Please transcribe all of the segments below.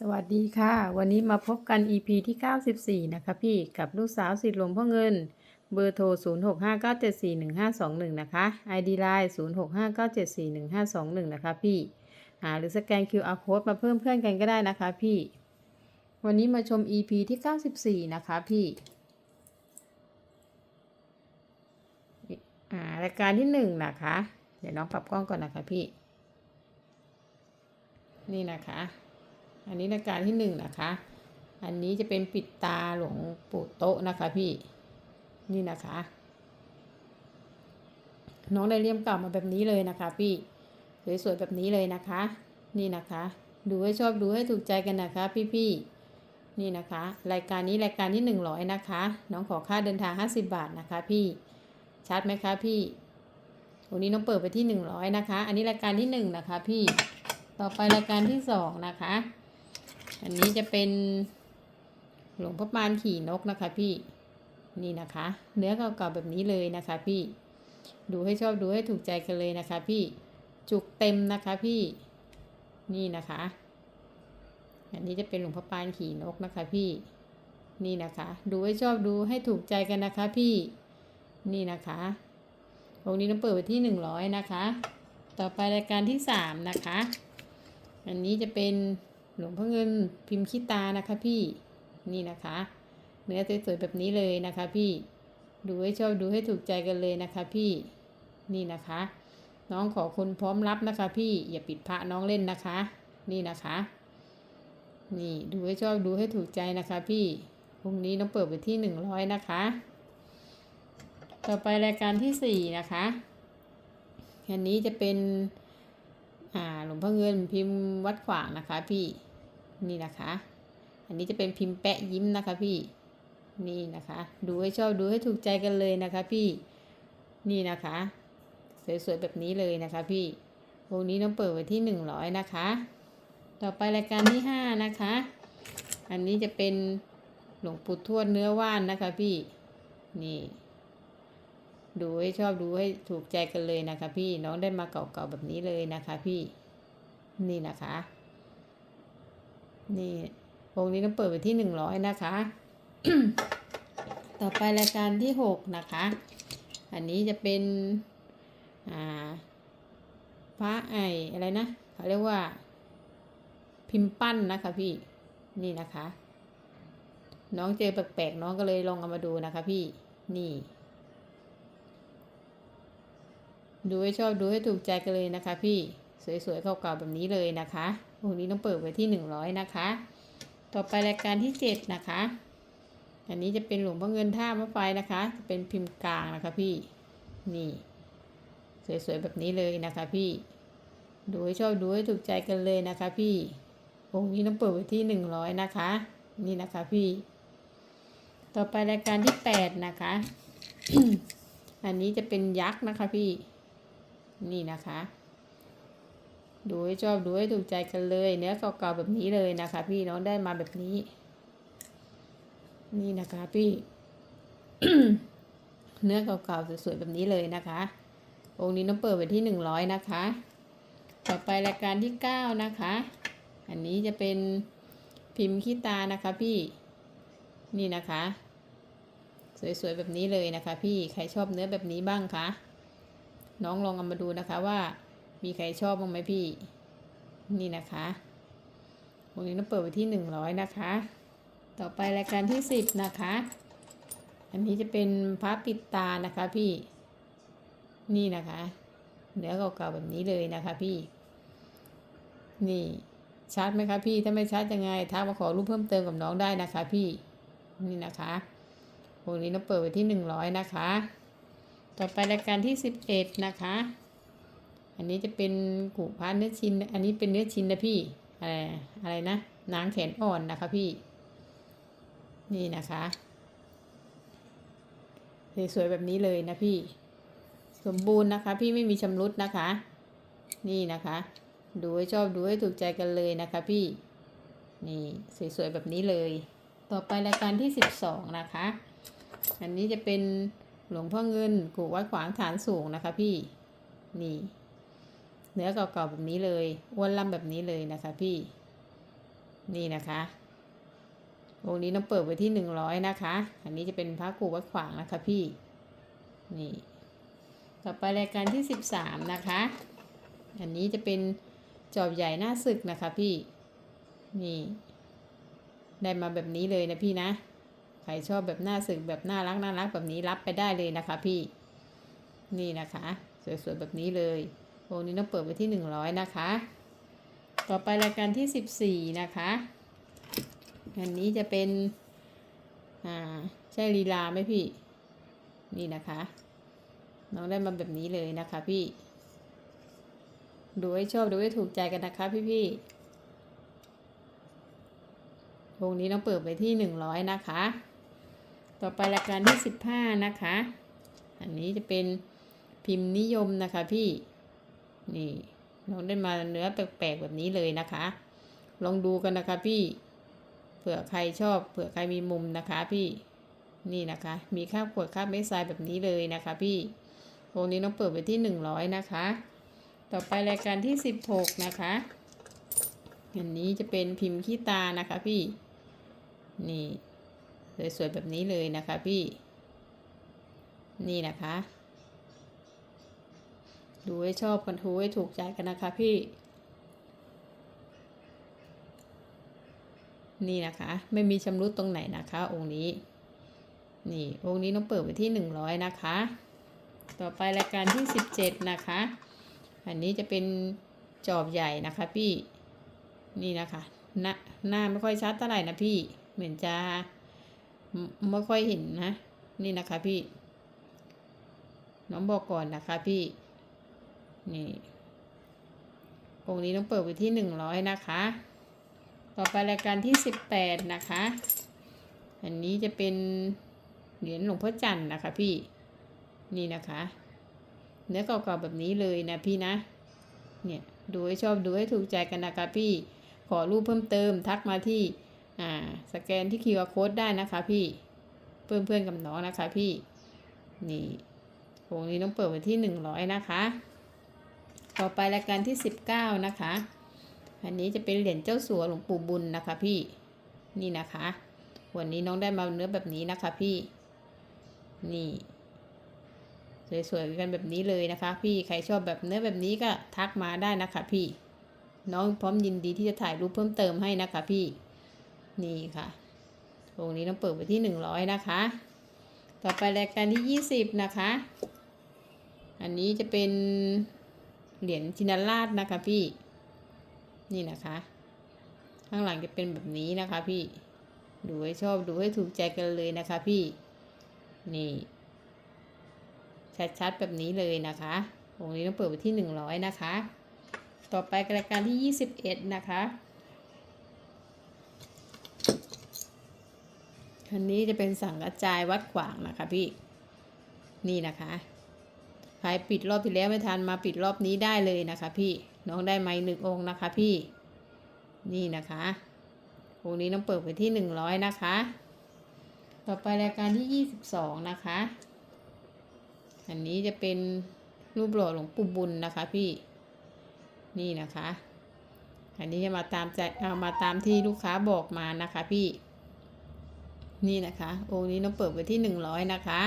สวัสดีค่ะ วันนี้มาพบกัน EP ที่ 94 นะคะพี่กับลูกสาวสิทธิ์หลวงพ่อเงิน เบอร์โทร 0659741521 นะคะ ID Line 0659741521 นะคะพี่หาหรือสแกน QR Code มาเพิ่มเพื่อนกันก็ได้นะคะพี่ วันนี้มาชม EP ที่ 94 นะคะพี่ารายการที่ 1 นะคะ เดี๋ยวน้องปรับกล้องก่อนนะคะพี่ นี่นะคะ อันนี้รายการที่หนึ่งนะคะ อันนี้จะเป็นปิดตาหลวงปู่โต๊ะนะคะพี่ นี่นะคะ น้องได้เลี่ยมเก่ามาแบบนี้เลยนะคะพี่ สวยๆแบบนี้เลยนะคะ นี่นะคะ ดูให้ชอบดูให้ถูกใจกันนะคะ พี่ๆ นี่นะคะ รายการนี้รายการที่หนึ่งร้อยนะคะ น้องขอค่าเดินทางห้าสิบบาทนะคะ พี่ชัดไหมคะพี่วันนี้น้องเปิดไปที่หนึ่งร้อยนะคะ อันนี้รายการที่หนึ่งนะคะ พี่ ต่อไปรายการที่สองนะคะ อันนี้จะเป็นหลวงพ่อปานขี่นกนะคะพี่นี่นะคะ เนื้อเก่าๆแบบนี้เลยนะคะพี่ ดูให้ชอบดูให้ถูกใจกันเลยนะคะ พี่จุกเต็มนะคะพี่นี่นะคะ อันนี้จะเป็นหลวงพ่อปานขี่นกนะคะพี่นี่นะคะ ดูให้ชอบดูให้ถูกใจกันนะคะพี่นี่นะคะองค์นี้ต้องเปิดไปที่หนึ่งร้อยนะคะ ต่อไปรายการที่สามนะคะ อันนี้จะเป็น หลวงพ่อเงินพิมพ์ขี้ตานะคะพี่นี่นะคะ เนื้อสวยๆแบบนี้เลยนะคะพี่ดูให้ชอบดูให้ถูกใจกันเลยนะคะพี่นี่นะคะ น้องขอคนพร้อมรับนะคะ พี่อย่าปิดพระน้องเล่นนะคะ นี่นะคะ นี่ดูให้ชอบดูให้ถูกใจนะคะ พี่พรุ่งนี้น้องเปิดไปที่หนึ่งร้อยนะคะ ต่อไปรายการที่สี่นะคะอันนี้จะเป็น อ่าหลวงพ่อเงินพิมพ์วัดขวางนะคะพี่นี่นะคะ อันนี้จะเป็นพิมพ์แปะยิ้มนะคะพี่นี่นะคะ ดูให้ชอบดูให้ถูกใจกันเลยนะคะพี่นี่นะคะ สวยๆแบบนี้เลยนะคะพี่วงนี้น้องเปิดไว้ที่หนึ่งร้อยนะคะ ต่อไปรายการที่ห้านะคะ อันนี้จะเป็นหลวงปู่ทวดเนื้อว่านนะคะพี่นี่ ดูให้ชอบดูให้ถูกใจกันเลยนะคะ พี่น้องได้มาเก่าๆแบบนี้เลยนะคะพี่นี่นะคะ นี่วงนี้ต้องเปิดไปที่หนึ่งร้อยนะคะ ต่อไปรายการที่หกนะคะ อันนี้จะเป็นอ่าพระไออะไรนะเขาเรียกว่า พิมพ์ปั้นนะคะพี่นี่นะคะ น้องเจอแปลกๆน้องก็เลยลองเอามาดูนะคะ พี่นี่ ดูให้ชอบดูให้ถูกใจกันเลยนะคะ พี่สวยๆเก่าๆแบบนี้เลยนะคะวันนี้ต้องเปิดไว้ที่หนึ่งร้อยนะคะ ต่อไปรายการที่เจ็ดนะคะ อันนี้จะเป็นหลวงพ่อเงินท่ามะไฟนะคะ จะเป็นพิมพ์กลางนะคะพี่ นี่ สวยๆแบบนี้เลยนะคะพี่ ดูให้ชอบดูให้ถูกใจกันเลยนะคะพี่องค์นี้ต้องเปิดไว้ที่หนึ่งร้อยนะคะ นี่นะคะพี่ ต่อไปรายการที่แปดนะคะ อันนี้จะเป็นยักษ์นะคะพี่ นี่นะคะ ดูให้ชอบดูให้ถูกใจกันเลย เนื้อเก่าๆแบบนี้เลยนะคะ พี่น้องได้มาแบบนี้ นี่นะคะพี่ เนื้อเก่าๆสวยๆแบบนี้เลยนะคะ องค์นี้น้องเปิดไปที่หนึ่งร้อยนะคะ ต่อไปรายการที่เก้านะคะ อันนี้จะเป็นพิมพ์ขี้ตานะคะพี่ นี่นะคะ สวยๆแบบนี้เลยนะคะ พี่ ใครชอบเนื้อแบบนี้บ้างคะ น้องลองเอามาดูนะคะว่ามีใครชอบบ้างไหมพี่ นี่นะคะวันนี้น้องเปิดไปที่หนึ่งร้อยนะคะ ต่อไปรายการที่สิบนะคะ อันนี้จะเป็นพระปิดตานะคะพี่ นี่นะคะเนื้อเก่าๆแบบนี้เลยนะคะพี่ นี่ชัดไหมคะพี่ ถ้าไม่ชัดยังไงทักมาขอรูปเพิ่มเติมกับน้องได้นะคะพี่ นี่นะคะวงนี้น้องเปิดไว้ที่หนึ่งร้อยนะคะ ต่อไปรายการที่สิบเอ็ดนะคะ อันนี้จะเป็นกูพาเนื้อชิ้น อันนี้เป็นเนื้อชิ้นนะพี่ อะไร อะไรนะนางแขนอ่อนนะคะพี่ นี่นะคะสวยๆแบบนี้เลยนะพี่ สมบูรณ์นะคะ พี่ไม่มีชำรุดนะคะ นี่นะคะ ดูให้ชอบดูให้ถูกใจกันเลยนะคะพี่ นี่สวยๆแบบนี้เลย ต่อไปรายการที่สิบสองนะคะ อันนี้จะเป็น หลวงพ่อเงินกูวัดขวางฐานสูงนะคะพี่ นี่ เนื้อเก่าๆแบบนี้เลยอ้วนล่ำแบบนี้เลยนะคะพี่ นี่นะคะองนี้ต้องเปิดไว้ที่หนึ่งร้อยนะคะ อันนี้จะเป็นพระกูวัดขวางนะคะพี่ นี่ ต่อไปรายการที่สิบสามนะคะ อันนี้จะเป็นจอบใหญ่หน้าศึกนะคะพี่ นี่ ได้มาแบบนี้เลยนะพี่นะ ใครชอบแบบหน้าศึกแบบน่ารักน่ารักแบบนี้รับไปได้เลยนะคะพี่ นี่นะคะ สวยๆแบบนี้เลยโอ้นี้ต้องเปิดไปที่หนึ่งร้อยนะคะ ต่อไปรายการที่สิบสี่นะคะอันนี้จะเป็น อ่า ใช่ลีลาไหมพี่ นี่นะคะ น้องได้มาแบบนี้เลยนะคะพี่ ดูให้ชอบดูให้ถูกใจกันนะคะพี่ๆวงนี้ต้องเปิดไปที่หนึ่งร้อยนะคะ ต่อไปรายการที่สิบห้านะคะ อันนี้จะเป็นพิมพ์นิยมนะคะพี่ นี่น้องได้มาเนื้อแปลกๆแบบนี้เลยนะคะ ลองดูกันนะคะพี่ เผื่อใครชอบ เผื่อใครมีมุมนะคะพี่ นี่นะคะ มีคาบขวดคาบเม็ดทรายแบบนี้เลยนะคะพี่วงนี้ต้องเปิดไปที่หนึ่งร้อยนะคะ ต่อไปรายการที่สิบหกนะคะ อันนี้จะเป็นพิมพ์ขี้ตานะคะพี่ นี่ สวยๆแบบนี้เลยนะคะพี่ นี่นะคะ ดูให้ชอบกันทูให้ถูกใจกันนะคะพี่ นี่นะคะ ไม่มีชำรุดตรงไหนนะคะ องค์นี้ นี่องค์นี้ต้องเปิดไปที่หนึ่งร้อยนะคะ ต่อไปรายการที่สิบเจ็ดนะคะ อันนี้จะเป็นจอบใหญ่นะคะพี่ นี่นะคะหน้าหน้าไม่ค่อยชัดเท่าไหร่นะพี่ เหมือนจะ ไม่ค่อยเห็นนะ นี่นะคะพี่ น้องบอกก่อนนะคะพี่ นี่องนี้ต้องเปิดไปที่หนึ่งร้อยนะคะ ต่อไปรายการที่สิบแปดนะคะ อันนี้จะเป็นเหรียญหลวงพ่อจันทร์นะคะพี่ นี่นะคะ เนื้อเก่าๆแบบนี้เลยนะพี่นะ เนี่ย ดูให้ชอบดูให้ถูกใจกันนะคะพี่ ขอรูปเพิ่มเติมทักมาที่ อ่าสแกนที่ QR code ได้นะคะพี่เพื่อนเพื่อนกับน้องนะคะพี่นี่วงนี้ต้องเปิดไว้ที่หนึ่งร้อยนะคะ ต่อไปรายการที่สิบเก้านะคะ อันนี้จะเป็นเหรียญเจ้าสัวหลวงปู่บุญนะคะพี่นี่นะคะ วันนี้น้องได้มาเนื้อแบบนี้นะคะพี่ นี่สวยๆกันแบบนี้เลยนะคะ พี่ใครชอบแบบเนื้อแบบนี้ก็ทักมาได้นะคะพี่ น้องพร้อมยินดีที่จะถ่ายรูปเพิ่มเติมให้นะคะพี่ นี่ค่ะวงนี้ต้องเปิดไปที่หนึ่งร้อยนะคะ ต่อไปรายการที่ยี่สิบนะคะ อันนี้จะเป็นเหรียญชินราชนะคะพี่ นี่นะคะ ข้างหลังจะเป็นแบบนี้นะคะพี่ ดูให้ชอบดูให้ถูกใจกันเลยนะคะพี่ นี่ ชัดๆแบบนี้เลยนะคะวงนี้ต้องเปิดไปที่หนึ่งร้อยนะคะ ต่อไปรายการที่ยี่สิบเอ็ดนะคะ อันนี้จะเป็นสังกระจายวัดขวางนะคะพี่ นี่นะคะใครปิดรอบที่แล้วไม่ทันมาปิดรอบนี้ได้เลยนะคะ พี่ น้องได้ไม้หนึ่งองค์นะคะพี่ นี่นะคะองค์นี้ต้องเปิดไปที่หนึ่งร้อยนะคะ ต่อไปรายการที่ยี่สิบสองนะคะ อันนี้จะเป็นรูปหล่อหลวงปู่บุญนะคะพี่ นี่นะคะ อันนี้จะมาตามใจเอามาตามที่ลูกค้าบอกมานะคะพี่ นี่นะคะองค์นี้ต้องเปิดไว้ที่หนึ่งร้อยนะคะ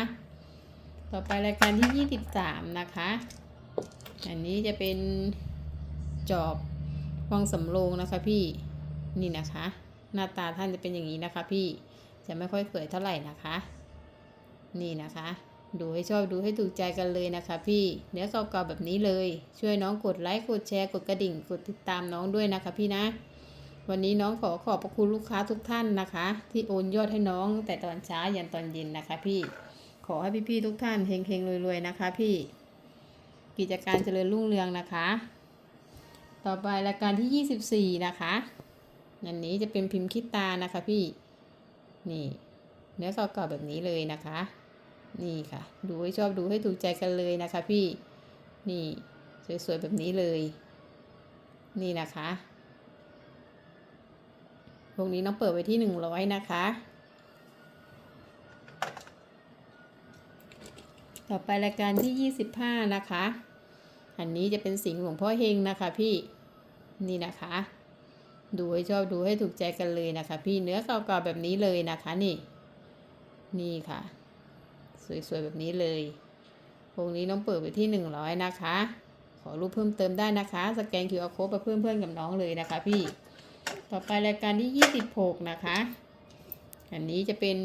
ต่อไปรายการที่ยี่สิบสามนะคะ อันนี้จะเป็นจอบวังสำโรงนะคะพี่นี่นะคะ หน้าตาท่านจะเป็นอย่างนี้นะคะ พี่จะไม่ค่อยสวยเท่าไหร่นะคะ นี่นะคะ ดูให้ชอบดูให้ถูกใจกันเลยนะคะ พี่เนื้อเก่าๆแบบนี้เลย ช่วยน้องกดไลค์กดแชร์กดกระดิ่งกดติดตามน้องด้วยนะคะ พี่นะ วันนี้น้องขอขอบพระคุณลูกค้าทุกท่านนะคะ ที่โอนยอดให้น้องแต่ตอนเช้ายันตอนเย็นนะคะ พี่ขอให้พี่ๆทุกท่านเฮงๆรวยๆนะคะ พี่ กิจการเจริญรุ่งเรืองนะคะ ต่อไปรายการที่ 24 นะคะอันนี้จะเป็นพิมพ์คิดตานะคะพี่นี่ เนื้อเก่าๆแบบนี้เลยนะคะ นี่ค่ะ ดูให้ชอบดูให้ถูกใจกันเลยนะคะ พี่นี่สวยๆแบบนี้เลย นี่นะคะ พวกนี้น้องเปิดไว้ที่หนึ่งร้อยนะคะ ต่อไปรายการที่ยี่สิบห้านะคะ อันนี้จะเป็นสิงห์หลวงพ่อเฮงนะคะพี่ นี่นะคะ ดูให้ชอบดูให้ถูกใจกันเลยนะคะ พี่เนื้อเก่าๆแบบนี้เลยนะคะนี่ นี่ค่ะ สวยๆแบบนี้เลยองค์นี้น้องเปิดไปที่หนึ่งร้อยนะคะ ขอรูปเพิ่มเติมได้นะคะ สแกน QR code ไปเพื่อนๆกับน้องเลยนะคะพี่ ต่อไปรายการที่ยี่สิบหกนะคะ อันนี้จะเป็น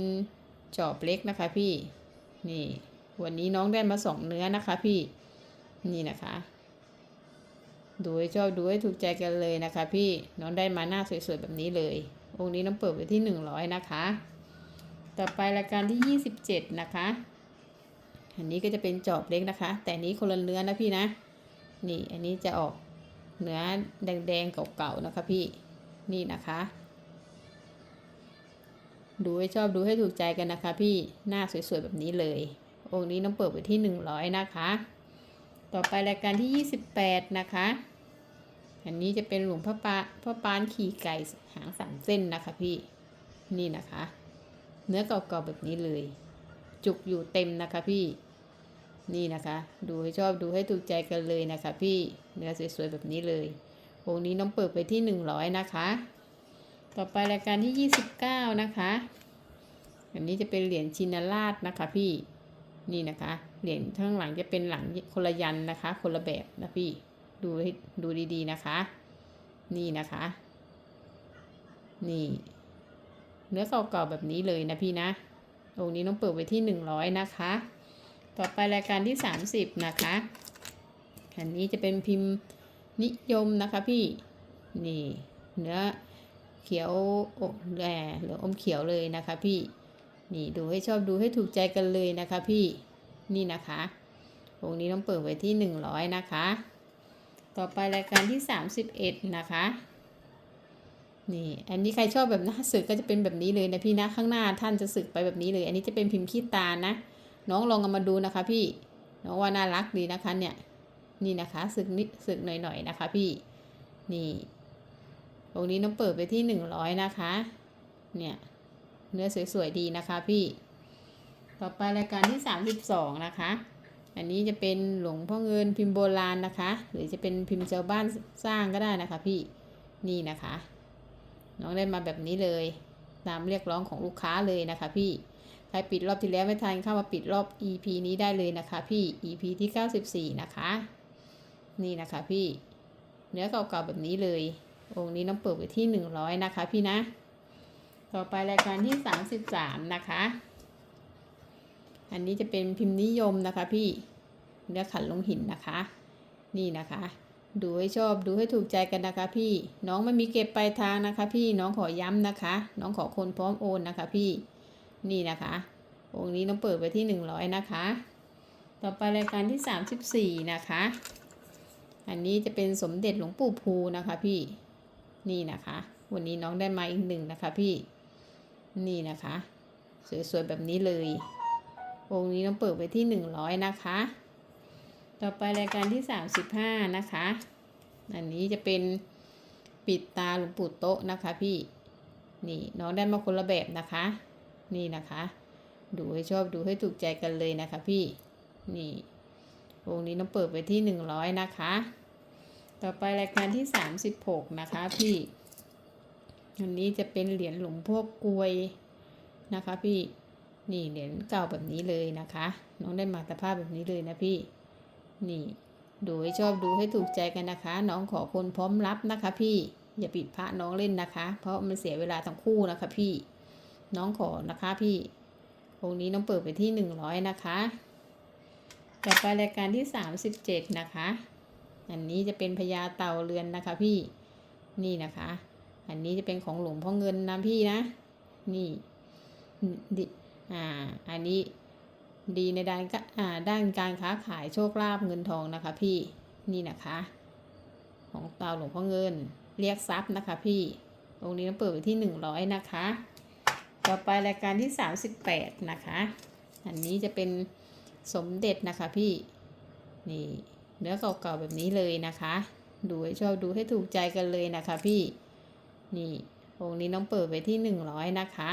จอบเล็กนะคะพี่ นี่ วันนี้น้องได้มาสองเนื้อนะคะพี่ นี่นะคะดูให้ชอบดูให้ถูกใจกันเลยนะคะพี่ น้องได้มาหน้าสวยๆแบบนี้เลย องค์นี้น้องเปิดไปที่หนึ่งร้อยนะคะ ต่อไปรายการที่ยี่สิบเจ็ดนะคะ อันนี้ก็จะเป็นจอบเล็กนะคะ แต่อันนี้คนละเนื้อนะพี่นะ นี่ อันนี้จะออกเนื้อแดงๆเก่าๆนะคะพี่ นี่นะคะ ดูให้ชอบดูให้ถูกใจกันนะคะ พี่หน้าสวยๆแบบนี้เลย องค์นี้น้องเปิดไปที่หนึ่งร้อยนะคะ ต่อไปรายการที่ยี่สิบแปดนะคะ อันนี้จะเป็นหลวงพ่อปาพ่อปานขี่ไก่หางสามเส้นนะคะพี่นี่นะคะ เนื้อเก่าๆแบบนี้เลย จุกอยู่เต็มนะคะพี่นี่นะคะ ดูให้ชอบดูให้ถูกใจกันเลยนะคะ พี่เนื้อสวยๆแบบนี้เลย องนี้น้องเปิดไปที่หนึ่งร้อยนะคะ ต่อไปรายการที่ยี่สิบเก้านะคะ อันนี้จะเป็นเหรียญชินราชนะคะพี่ นี่นะคะ เหรียญข้างหลังจะเป็นหลังคนละยันนะคะ คนละแบบนะพี่ ดูดูดีๆนะคะ นี่นะคะ นี่ เนื้อเก่าๆแบบนี้เลยนะพี่นะองค์นี้น้องเปิดไว้ที่หนึ่งร้อยนะคะ ต่อไปรายการที่สามสิบนะคะ อันนี้จะเป็นพิมพ์ นิยมนะคะพี่นี่เนื้อเขียวอกแหลหรืออมเขียวเลยนะคะพี่นี่ดูให้ชอบดูให้ถูกใจกันเลยนะคะพี่นี่นะคะองค์นี้ต้องเปิดไว้ที่หนึ่งร้อยนะคะ ต่อไปรายการที่สามสิบเอ็ดนะคะนี่อันนี้ใครชอบแบบหน้าสึกก็จะเป็นแบบนี้เลยนะพี่นะข้างหน้าท่านจะสึกไปแบบนี้เลย อันนี้จะเป็นพิมพ์ขี้ตานะ น้องลองเอามาดูนะคะ พี่น้องว่าน่ารักดีนะคะเนี่ย นี่นะคะสึกนิดสึกหน่อยๆนะคะพี่นี่องนี้น้องเปิดไปที่หนึ่งร้อยนะคะ เนี่ยเนื้อสวยๆดีนะคะพี่ ต่อไปรายการที่สามสิบสองนะคะ อันนี้จะเป็นหลวงพ่อเงินพิมพ์โบราณนะคะ หรือจะเป็นพิมพ์ชาวบ้านสร้างก็ได้นะคะพี่นี่นะคะ น้องได้มาแบบนี้เลย ตามเรียกร้องของลูกค้าเลยนะคะพี่ใครปิดรอบที่แล้วไม่ทันเข้ามาปิดรอบ EP นี้ได้เลยนะคะพี่ EP ที่ 94 นะคะ นี่นะคะพี่ เนื้อเก่าๆแบบนี้เลย องค์นี้น้องเปิดไว้ที่ 100 นะคะพี่นะ ต่อไปรายการที่ 33 นะคะ อันนี้จะเป็นพิมพ์นิยมนะคะพี่ เนื้อขันลงหินนะคะ นี่นะคะ ดูให้ชอบดูให้ถูกใจกันนะคะ พี่ น้องไม่มีเก็บปลายทางนะคะ พี่ น้องขอย้ำนะคะ น้องขอคนพร้อมโอนนะคะพี่ นี่นะคะ องค์นี้น้องเปิดไปที่หนึ่งร้อยนะคะ ต่อไปรายการที่สามสิบสี่นะคะ อันนี้จะเป็นสมเด็จหลวงปู่ภูนะคะพี่ นี่นะคะ วันนี้น้องได้มาอีกหนึ่งนะคะพี่ นี่นะคะ สวยๆแบบนี้เลย องค์นี้น้องเปิดไปที่หนึ่งร้อยนะคะ ต่อไปรายการที่35นะคะ อันนี้จะเป็นปิดตาหลวงปู่โต๊ะนะคะพี่ นี่น้องได้มาคนละแบบนะคะ นี่นะคะ ดูให้ชอบดูให้ถูกใจกันเลยนะคะพี่ นี่ วงนี้น้องเปิดไปที่100นะคะ ต่อไปรายการที่36นะคะพี่อันนี้จะเป็นเหรียญหลวงพ่อกลวยนะคะพี่นี่เหรียญเก่าแบบนี้เลยนะคะ น้องได้มาสภาพแบบนี้เลยนะพี่ นี่ดูให้ชอบดูให้ถูกใจกันนะคะ น้องขอคนพร้อมรับนะคะ พี่อย่าปิดพระน้องเล่นนะคะ เพราะมันเสียเวลาทั้งคู่นะคะพี่ น้องขอนะคะพี่องนี้น้องเปิดไปที่หนึ่งร้อยนะคะ ต่อไปรายการที่สามสิบเจ็ดนะคะ อันนี้จะเป็นพญาเต่าเรือนนะคะพี่ นี่นะคะ อันนี้จะเป็นของหลวงพ่อเงินนะพี่นะ นี่ดิอ่า อันนี้ดีในด้านกอ่าด้านการค้าขายโชคลาภเงินทองนะคะพี่ นี่นะคะ ของเต่าหลวงพ่อเงิน เรียกทรัพย์นะคะพี่ ตรงนี้เราเปิดไปที่หนึ่งร้อยนะคะ ต่อไปรายการที่สามสิบแปดนะคะ อันนี้จะเป็น สมเด็จนะคะพี่นี่เนื้อเก่าๆแบบนี้เลยนะคะ ดูให้ชอบดูให้ถูกใจกันเลยนะคะพี่นี่องค์นี้น้องเปิดไปที่หนึ่งร้อยนะคะ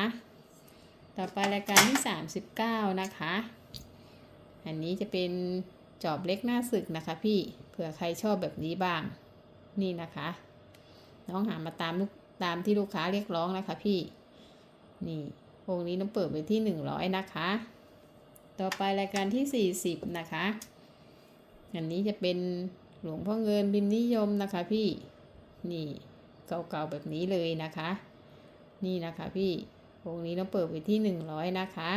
ต่อไปรายการที่ 39 นะคะ อันนี้จะเป็นจอบเล็กหน้าศึกนะคะพี่เผื่อใครชอบแบบนี้บ้าง นี่นะคะ น้องหามาตามลูกตามที่ลูกค้าเรียกร้องนะคะพี่ นี่องค์นี้ต้องเปิดไปที่หนึ่งร้อยนะคะ ต่อไปรายการที่สี่สิบนะคะ อันนี้จะเป็นหลวงพ่อเงินบิมนิยมนะคะพี่ นี่เก่าๆแบบนี้เลยนะคะ นี่นะคะพี่องค์นี้ต้องเปิดไปที่หนึ่งร้อยนะคะ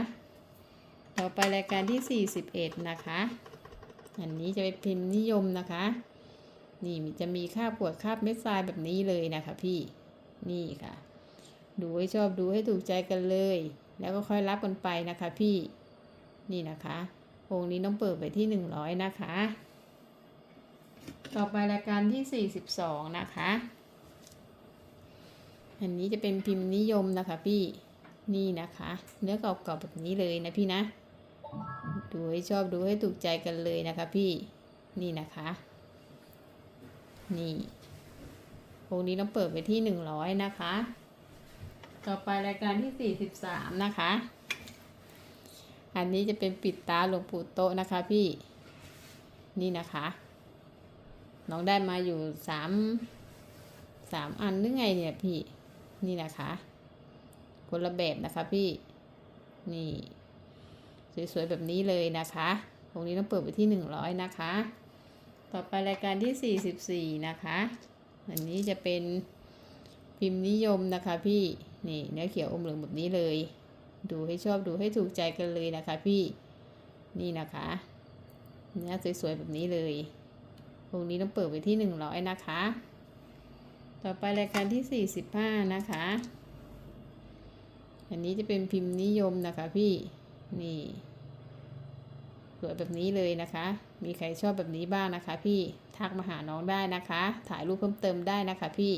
ต่อไปรายการที่ 41 นะคะ อันนี้จะเป็นพิมพ์นิยมนะคะ นี่จะมีค่าบปวดคาบเม็ดทรายแบบนี้เลยนะคะพี่ นี่ค่ะ ดูให้ชอบดูให้ถูกใจกันเลย แล้วก็ค่อยรับกันไปนะคะพี่ นี่นะคะองนี้ต้องเปิดไปที่ 100 นะคะ ต่อไปรายการที่ 42 นะคะ อันนี้จะเป็นพิมพ์นิยมนะคะพี่นี่นะคะ เนื้อเก่าๆแบบนี้เลยนะพี่นะ ดูให้ชอบดูให้ถูกใจกันเลยนะคะพี่นี่นะคะ นี่วงนี้ต้องเปิดไปที่หนึ่งร้อยนะคะ ต่อไปรายการที่สี่สิบสามนะคะ อันนี้จะเป็นปิดตาหลวงปู่โตนะคะพี่ นี่นะคะ น้องได้มาอยู่สามสามอันหรือไงเนี่ยพี่ นี่นะคะ คนละแบบนะคะพี่ นี่ สวยๆแบบนี้เลยนะคะตรงนี้ต้องเปิดไปที่100นะคะ ต่อไปรายการที่44นะคะ อันนี้จะเป็นพิมพ์นิยมนะคะพี่ นี่เนื้อเขียวอมเหลืองแบบนี้เลย ดูให้ชอบดูให้ถูกใจกันเลยนะคะพี่นี่นะคะเนื้อสวยๆแบบนี้เลยตรงนี้ต้องเปิดไปที่ 100 นะคะ ต่อไปรายการที่ 45 นะคะ อันนี้จะเป็นพิมพ์นิยมนะคะพี่นี่สวยแบบนี้เลยนะคะ มีใครชอบแบบนี้บ้างนะคะพี่ ทักมาหาน้องได้นะคะ ถ่ายรูปเพิ่มเติมได้นะคะพี่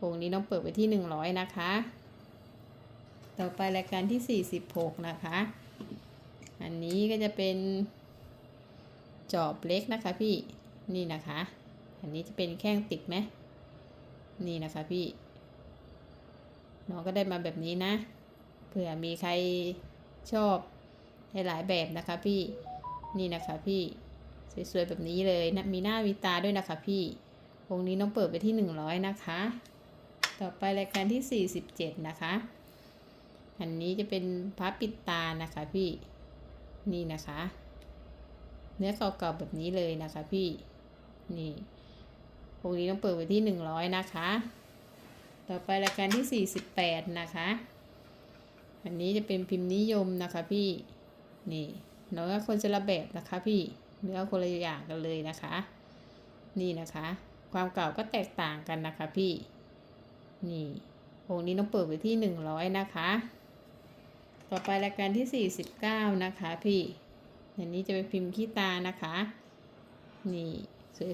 วงนี้น้องเปิดไปที่หนึ่งร้อยนะคะ ต่อไปรายการที่สี่สิบหกนะคะ อันนี้ก็จะเป็นจอบเล็กนะคะพี่ นี่นะคะ อันนี้จะเป็นแข้งติดไหม นี่นะคะพี่ น้องก็ได้มาแบบนี้นะ เผื่อมีใครชอบหลายแบบนะคะพี่ นี่นะคะพี่สวยๆแบบนี้เลยนะมีหน้ามีตาด้วยนะคะพี่ วงนี้น้องเปิดไปที่ 100 นะคะ ต่อไปรายการที่ 47 นะคะ อันนี้จะเป็นพับปิดตานะคะพี่นี่นะคะ เนื้อเก่าๆแบบนี้เลยนะคะพี่นี่วงนี้ต้องเปิดไปที่100นะคะ ต่อไปรายการที่48นะคะ อันนี้จะเป็นพิมพ์นิยมนะคะพี่นี่เนื้อคนจะละแบบนะคะพี่เนื้อคนละอย่างกันเลยนะคะ นี่นะคะ ความเก่าก็แตกต่างกันนะคะพี่นี่วงนี้ต้องเปิดไปที่หนึ่งร้อยนะคะ ต่อไปรายการที่สี่สิบเก้านะคะพี่อันนี้จะเป็นพิมพ์ขี้ตานะคะ นี่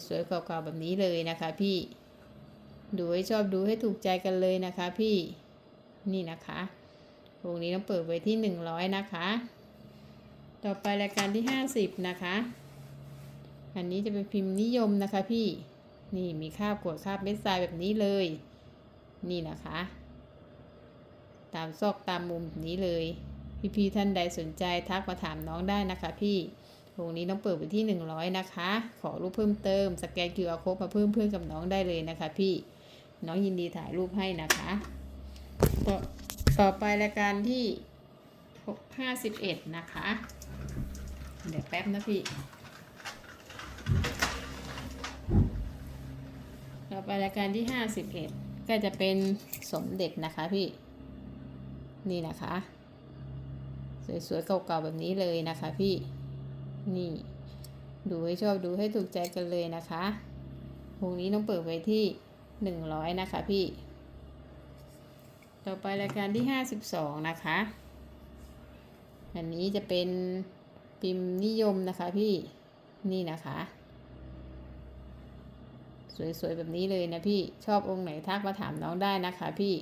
สวยๆเก่าๆแบบนี้เลยนะคะพี่ ดูให้ชอบดูให้ถูกใจกันเลยนะคะพี่ นี่นะคะวงนี้ต้องเปิดไว้ที่ 100 นะคะ ต่อไปรายการที่ 50 นะคะ อันนี้จะเป็นพิมพ์นิยมนะคะพี่ นี่มีคาบกดคาบเม็ดทรายแบบนี้เลย นี่นะคะ ตามซอกตามมุมนี้เลย พี่ๆท่านใดสนใจทักมาถามน้องได้นะคะพี่วงนี้ต้องเปิดไปที่ 100 นะคะ ขอรูปเพิ่มเติม สแกน QR code มาเพิ่มเพื่อนกับน้องได้เลยนะคะพี่ น้องยินดีถ่ายรูปให้นะคะ ต่อต่อไปรายการที่ห้าสิบเอ็ดนะคะ เดี๋ยวแป๊บนะพี่ ต่อไปรายการที่ห้าสิบเอ็ดก็จะเป็นสมเด็จนะคะพี่ นี่นะคะ สวยๆเก่าๆแบบนี้เลยนะคะพี่นี่ ดูให้ชอบดูให้ถูกใจกันเลยนะคะวงนี้ต้องเปิดไว้ที่หนึ่งร้อยนะคะพี่ ต่อไปรายการที่52นะคะ อันนี้จะเป็นพิมพ์นิยมนะคะพี่นี่นะคะ สวยๆแบบนี้เลยนะพี่ชอบองค์ไหนทักมาถามน้องได้นะคะพี่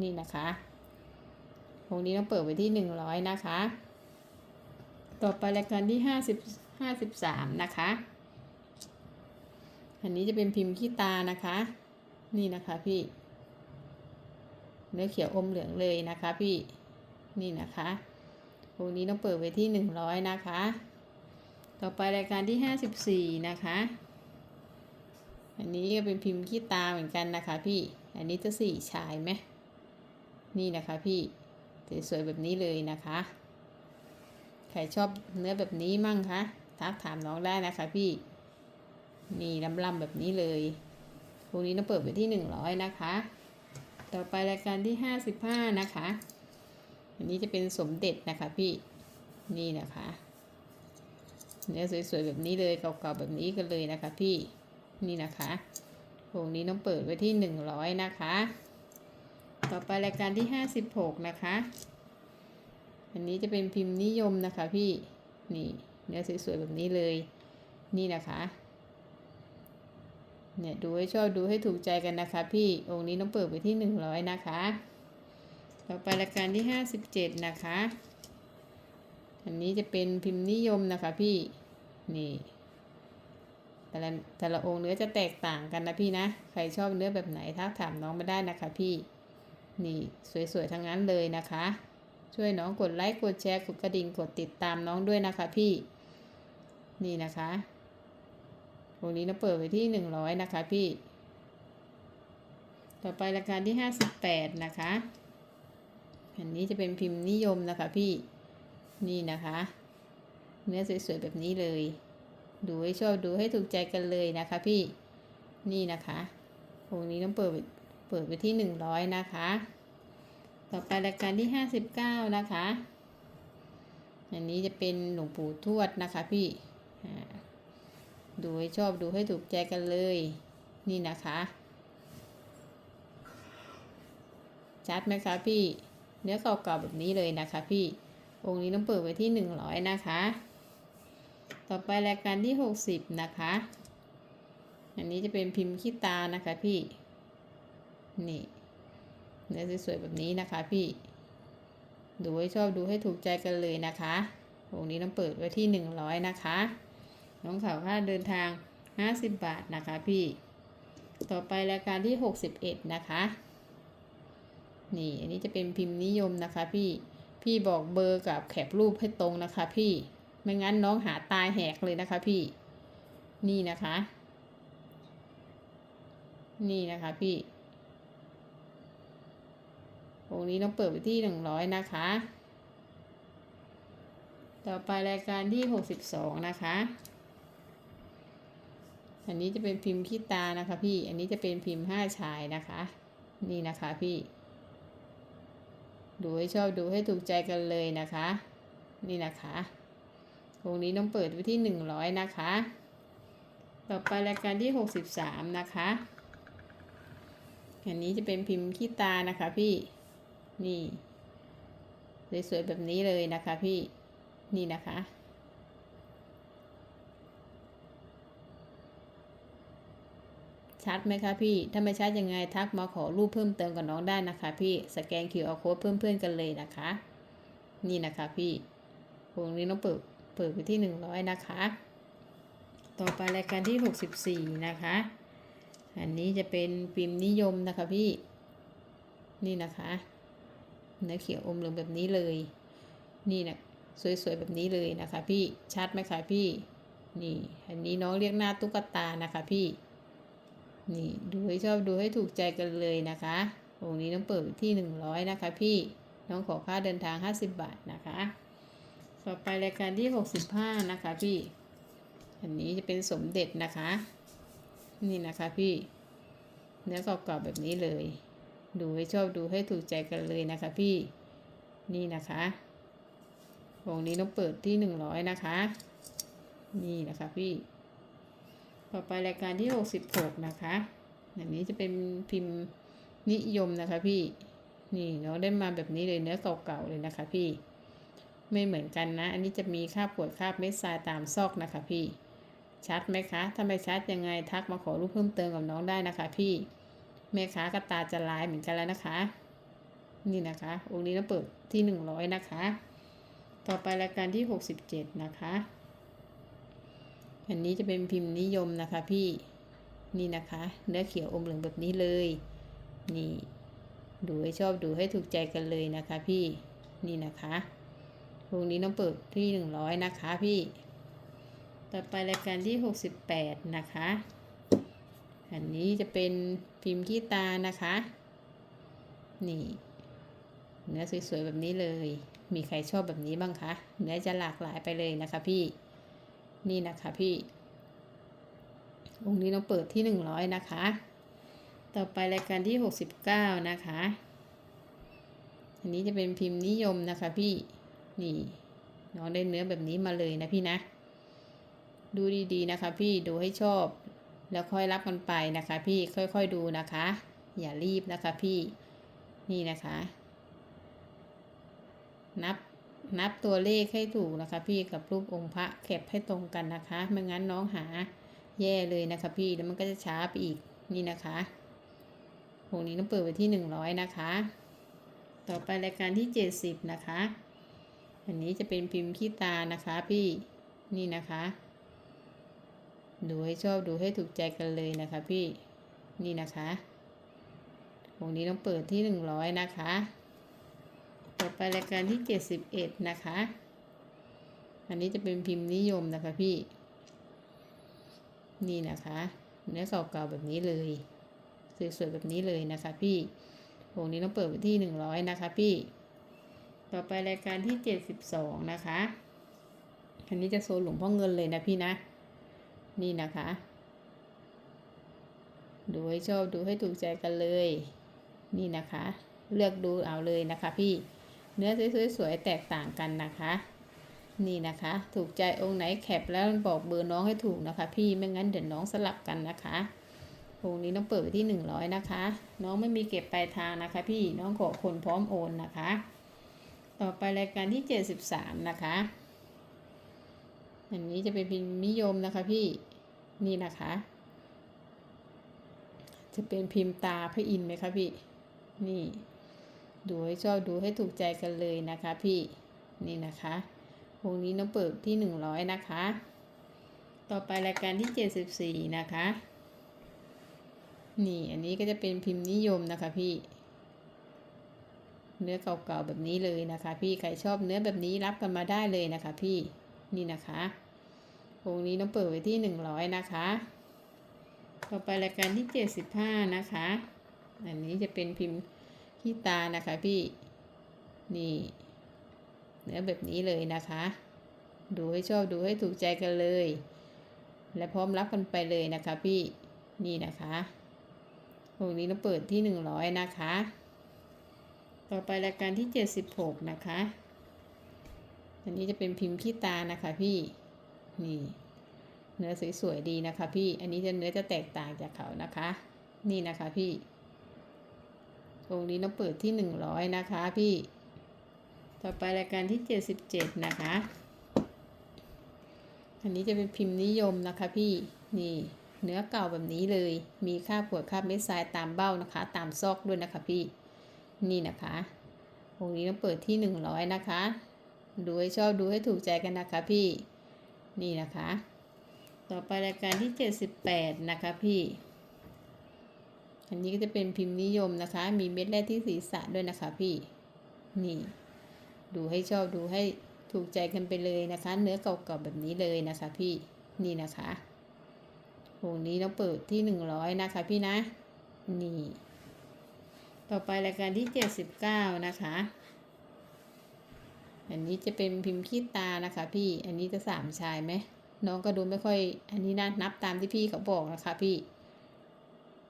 นี่นะคะ องนี้ต้องเปิดไว้ที่ 100 นะคะ ต่อไปรายการที่ 50 53 นะคะ อันนี้จะเป็นพิมพ์ขี้ตานะคะ นี่นะคะพี่ เนื้อเขียวอมเหลืองเลยนะคะพี่ นี่นะคะวงนี้ต้องเปิดไว้ที่หนึ่งร้อยนะคะ ต่อไปรายการที่ห้าสิบสี่นะคะ อันนี้ก็เป็นพิมพ์ขี้ตาเหมือนกันนะคะพี่ อันนี้จะสี่ชายไหมนี่นะคะพี่ สวยๆแบบนี้เลยนะคะ ใครชอบเนื้อแบบนี้มั่งคะทักถามน้องได้นะคะพี่นี่ลำๆแบบนี้เลยพวกนี้น้องเปิดไปที่หนึ่งร้อยนะคะ ต่อไปรายการที่ห้าสิบห้านะคะ อันนี้จะเป็นสมเด็จนะคะพี่นี่นะคะเนื้อสวยๆแบบนี้เลยเก่าๆแบบนี้กันเลยนะคะพี่นี่นะคะพวกนี้ต้องเปิดไว้ที่หนึ่งร้อยนะคะ ต่อไปรายการที่ห้าสิบหกนะคะ อันนี้จะเป็นพิมพ์นิยมนะคะพี่นี่เนื้อสวยๆแบบนี้เลยนี่นะคะเนี่ยดูให้ชอบดูให้ถูกใจกันนะคะ พี่องค์นี้ต้องเปิดไปที่หนึ่งร้อยนะคะ ต่อไปรายการที่ห้าสิบเจ็ดนะคะ อันนี้จะเป็นพิมพ์นิยมนะคะพี่นี่แต่ละแต่ละองค์เนื้อจะแตกต่างกันนะพี่นะ ใครชอบเนื้อแบบไหนทักถามน้องมาได้นะคะพี่ นี่สวยๆ ทั้งนั้นเลยนะคะ ช่วยน้องกดไลค์ กดแชร์ กดกระดิ่ง กดติดตามน้องด้วยนะคะพี่ นี่นะคะองนี้เราเปิดไว้ที่หนึ่งร้อยนะคะพี่ ต่อไปรายการที่ห้าสิบแปดนะคะ อันนี้จะเป็นพิมพ์นิยมนะคะพี่ นี่นะคะ เนื้อสวยๆ แบบนี้เลย ดูให้ชอบดูให้ถูกใจกันเลยนะคะพี่ นี่นะคะองนี้ต้องเปิด เปิดไปที่หนึ่งร้อยนะคะ ต่อไปรายการที่ห้าสิบเก้านะคะ อันนี้จะเป็นหลวงปู่ทวดนะคะพี่ดูให้ชอบดูให้ถูกใจกันเลย นี่นะคะชัดไหมคะพี่ เนื้อเก่าๆแบบนี้เลยนะคะพี่ องค์นี้ต้องเปิดไว้ที่หนึ่งร้อยนะคะ ต่อไปรายการที่หกสิบนะคะ อันนี้จะเป็นพิมพ์ขี้ตานะคะพี่ นี่เนื้อสวยๆแบบนี้นะคะพี่ ดูให้ชอบดูให้ถูกใจกันเลยนะคะองนี้ต้องเปิดไว้ที่หนึ่งร้อยนะคะ น้องขาวค่าเดินทางห้าสิบบาทนะคะพี่ ต่อไปรายการที่หกสิบเอ็ดนะคะ นี่อันนี้จะเป็นพิมพ์นิยมนะคะพี่ พี่บอกเบอร์กับแคปรูปให้ตรงนะคะพี่ ไม่งั้นน้องหาตายแหกเลยนะคะพี่ นี่นะคะ นี่นะคะพี่ องนี้ต้องเปิดไปที่หนึ่งร้อยนะคะ ต่อไปรายการที่หกสิบสองนะคะ อันนี้จะเป็นพิมพ์ขี้ตานะคะพี่ อันนี้จะเป็นพิมพ์ห้าชายนะคะ นี่นะคะพี่ ดูให้ชอบดูให้ถูกใจกันเลยนะคะ นี่นะคะองนี้ต้องเปิดไว้ที่หนึ่งร้อยนะคะ ต่อไปรายการที่หกสิบสามนะคะ อันนี้จะเป็นพิมพ์ขี้ตานะคะพี่ นี่สวยๆแบบนี้เลยนะคะพี่นี่นะคะ ชัดไหมคะพี่ ถ้าไม่ชัดยังไงทักมาขอรูปเพิ่มเติมกับน้องได้นะคะพี่สแกน QR code เพิ่มเพื่อนกันเลยนะคะ นี่นะคะพี่วงนี้ต้องเปิดเปิดไปที่หนึ่งร้อยนะคะ ต่อไปรายการที่หกสิบสี่นะคะ อันนี้จะเป็นพิมนิยมนะคะพี่ นี่นะคะ เนื้อเขียวอมเหลืองแบบนี้เลย นี่นะสวยๆแบบนี้เลยนะคะพี่ชัดไหมคะพี่ นี่ อันนี้น้องเรียกหน้าตุ๊กตานะคะพี่ นี่ดูให้ชอบดูให้ถูกใจกันเลยนะคะองค์นี้ต้องเปิดที่หนึ่งร้อยนะคะพี่น้องขอค่าเดินทางห้าสิบบาทนะคะ ต่อไปรายการที่หกสิบห้านะคะพี่ อันนี้จะเป็นสมเด็จนะคะ นี่นะคะพี่ เนื้อเก่าๆแบบนี้เลย ดูให้ชอบดูให้ถูกใจกันเลยนะคะพี่นี่นะคะวงนี้ต้องเปิดที่หนึ่งร้อยนะคะ นี่นะคะพี่ ต่อไปรายการที่หกสิบหกนะคะอันนี้จะเป็นพิมพ์นิยมนะคะพี่ นี่เราได้มาแบบนี้เลยเนื้อเก่าๆเลยนะคะพี่ ไม่เหมือนกันนะ อันนี้จะมีคราบขวดคราบเม็ดทรายตามซอกนะคะพี่ ชัดไหมคะ ถ้าไม่ชัดยังไงทักมาขอรูปเพิ่มเติมกับน้องได้นะคะพี่ แม่ค้ากระตาจะลายเหมือนกันแล้วนะคะ นี่นะคะองค์นี้เราเปิดที่หนึ่งร้อยนะคะ ต่อไปรายการที่หกสิบเจ็ดนะคะอันนี้จะเป็นพิมพ์นิยมนะคะพี่นี่นะคะ เนื้อเขียวอมเหลืองแบบนี้เลย นี่ดูให้ชอบดูให้ถูกใจกันเลยนะคะ พี่นี่นะคะวงนี้ต้องเปิดที่หนึ่งร้อยนะคะพี่ ต่อไปรายการที่หกสิบแปดนะคะ อันนี้จะเป็นพิมพ์ขี้ตานะคะ นี่ เนื้อสวยๆแบบนี้เลย มีใครชอบแบบนี้บ้างคะเนื้อจะหลากหลายไปเลยนะคะพี่ นี่นะคะพี่ องค์นี้เราเปิดที่หนึ่งร้อยนะคะ ต่อไปรายการที่หกสิบเก้านะคะ อันนี้จะเป็นพิมพ์นิยมนะคะพี่ นี่น้องได้เนื้อแบบนี้มาเลยนะพี่นะ ดูดีๆนะคะพี่ ดูให้ชอบ แล้วค่อยรับกันไปนะคะ พี่ค่อยๆดูนะคะ อย่ารีบนะคะพี่นี่นะคะ นับนับตัวเลขให้ถูกนะคะ พี่กับรูปองค์พระแคปให้ตรงกันนะคะไม่งั้นน้องหาแย่เลยนะคะพี่แล้วมันก็จะช้าไปอีกนี่นะคะวงนี้ต้องเปิดไวที่หนึ่งร้อยนะคะ ต่อไปรายการที่เจ็ดสิบนะคะ อันนี้จะเป็นพิมพ์ขี้ตานะคะพี่นี่นะคะ ดูให้ชอบดูให้ถูกใจกันเลยนะคะพี่นี่นะคะวงนี้ต้องเปิดที่หนึ่งร้อยนะคะ ต่อไปรายการที่เจ็ดสิบเอ็ดนะคะ อันนี้จะเป็นพิมพ์นิยมนะคะพี่ นี่นะคะ เนื้อเก่าๆแบบนี้เลยสวยๆแบบนี้เลยนะคะพี่วงนี้ต้องเปิดไปที่หนึ่งร้อยนะคะพี่ ต่อไปรายการที่เจ็ดสิบสองนะคะ อันนี้จะโซนหลวงพ่อเงินเลยนะพี่นะ นี่นะคะ ดูให้ชอบดูให้ถูกใจกันเลย นี่นะคะ เลือกดูเอาเลยนะคะพี่ เนื้อสวยๆแตกต่างกันนะคะ นี่นะคะ ถูกใจองค์ไหนแคปแล้วบอกเบอร์น้องให้ถูกนะคะ พี่ไม่งั้นเดี๋ยวน้องสลับกันนะคะองค์นี้ต้องเปิดไปที่หนึ่งร้อยนะคะ น้องไม่มีเก็บปลายทางนะคะ พี่น้องขอคนพร้อมโอนนะคะ ต่อไปรายการที่เจ็ดสิบสามนะคะ อันนี้จะเป็นพิมพ์นิยมนะคะพี่ นี่นะคะ จะเป็นพิมพ์ตาพระอินทร์ไหมคะพี่ นี่ ดูให้ชอบดูให้ถูกใจกันเลยนะคะพี่ นี่นะคะวงนี้น้องเปิดที่หนึ่งร้อยนะคะ ต่อไปรายการที่เจ็ดสิบสี่นะคะ นี่อันนี้ก็จะเป็นพิมพ์นิยมนะคะพี่เนื้อเก่าๆแบบนี้เลยนะคะ พี่ใครชอบเนื้อแบบนี้รับกันมาได้เลยนะคะ พี่นี่นะคะ วงนี้น้องเปิดไว้ที่หนึ่งร้อยนะคะ ต่อไปรายการที่เจ็ดสิบห้านะคะ อันนี้จะเป็นพิมพ์ขี้ตานะคะพี่ นี่ เนื้อแบบนี้เลยนะคะ ดูให้ชอบดูให้ถูกใจกันเลย และพร้อมรับกันไปเลยนะคะพี่ นี่นะคะวงนี้เราเปิดที่หนึ่งร้อยนะคะ ต่อไปรายการที่เจ็ดสิบหกนะคะ อันนี้จะเป็นพิมพ์ขี้ตานะคะพี่ นี่เนื้อสวยๆดีนะคะ พี่อันนี้จะเนื้อจะแตกต่างจากเขานะคะ นี่นะคะพี่องค์นี้เราเปิดที่หนึ่งร้อยนะคะพี่ ต่อไปรายการที่เจ็ดสิบเจ็ดนะคะ อันนี้จะเป็นพิมพ์นิยมนะคะพี่นี่เนื้อเก่าแบบนี้เลย มีค่าบขวดค่าบเม็ดทรายตามเบ้านะคะ ตามซอกด้วยนะคะพี่ นี่นะคะองค์นี้เราเปิดที่หนึ่งร้อยนะคะ ดูให้ชอบดูให้ถูกใจกันนะคะพี่ นี่นะคะ ต่อไปรายการที่เจ็ดสิบแปดนะคะพี่ อันนี้ก็จะเป็นพิมพ์นิยมนะคะ มีเม็ดแรกที่ศีรษะด้วยนะคะพี่ นี่ ดูให้ชอบดูให้ถูกใจกันไปเลยนะคะ เนื้อเก่าๆแบบนี้เลยนะคะพี่ นี่นะคะวงนี้ต้องเปิดที่หนึ่งร้อยนะคะพี่นะ นี่ ต่อไปรายการที่เจ็ดสิบเก้านะคะ อันนี้จะเป็นพิมพ์ขี้ตานะคะ พี่อันนี้จะสามชายไหมน้องก็ดูไม่ค่อย อันนี้นะนับตามที่พี่เขาบอกนะคะ พี่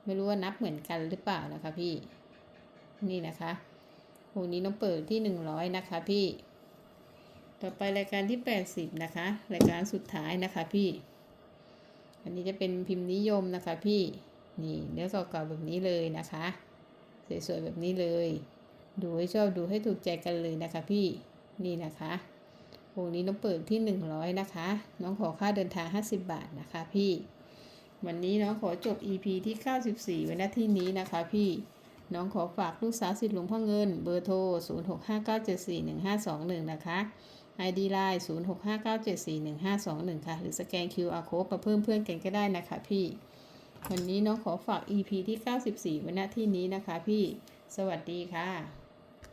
ไม่รู้ว่านับเหมือนกันหรือเปล่านะคะ พี่ นี่นะคะวงนี้น้องเปิดที่หนึ่งร้อยนะคะ พี่ ต่อไปรายการที่แปดสิบนะคะ รายการสุดท้ายนะคะพี่ อันนี้จะเป็นพิมพ์นิยมนะคะ พี่ นี่เนื้อเก่าๆแบบนี้เลยนะคะ สวยๆแบบนี้เลย ดูให้ชอบดูให้ถูกใจกันเลยนะคะ พี่ นี่นะคะวงนี้น้องเปิดที่หนึ่งร้อยนะคะ น้องขอค่าเดินทางห้าสิบบาทนะคะพี่ วันนี้น้องขอจบ EP ที่ 94 ไว้ณที่นี้นะคะพี่ น้องขอฝากลูกสาวสิทธิ์หลวงพ่อเงิน เบอร์โทร 0659741521 นะคะ ID Line 0659741521 ค่ะ หรือสแกน QR Code มาเพิ่มเพื่อนกันก็ได้นะคะพี่ วันนี้น้องขอฝาก EP ที่ 94 ไว้ณที่นี้นะคะพี่ สวัสดีค่ะ